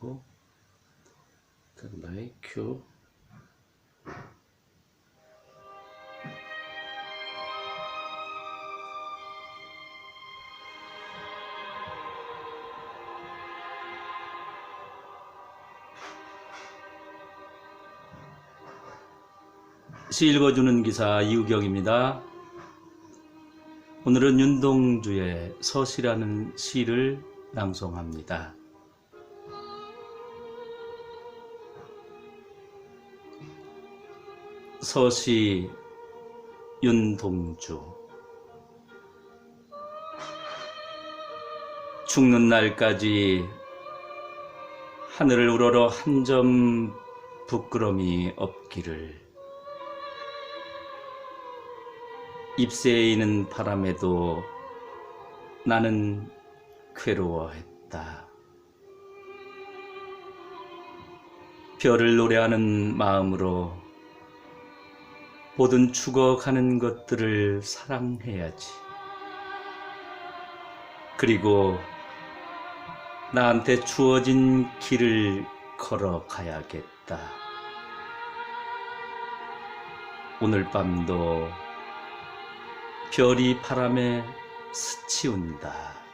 하고 스탠바이 큐시 읽어주는 기사 이우경입니다. 오늘은 윤동주의 서시라는 시를 낭송합니다. 서시 윤동주 죽는 날까지 하늘을 우러러 한 점 부끄럼이 없기를 잎새에 있는 바람에도 나는 괴로워했다. 별을 노래하는 마음으로 모든 죽어가는 것들을 사랑해야지. 그리고 나한테 주어진 길을 걸어가야겠다. 오늘 밤도 별이 바람에 스치운다.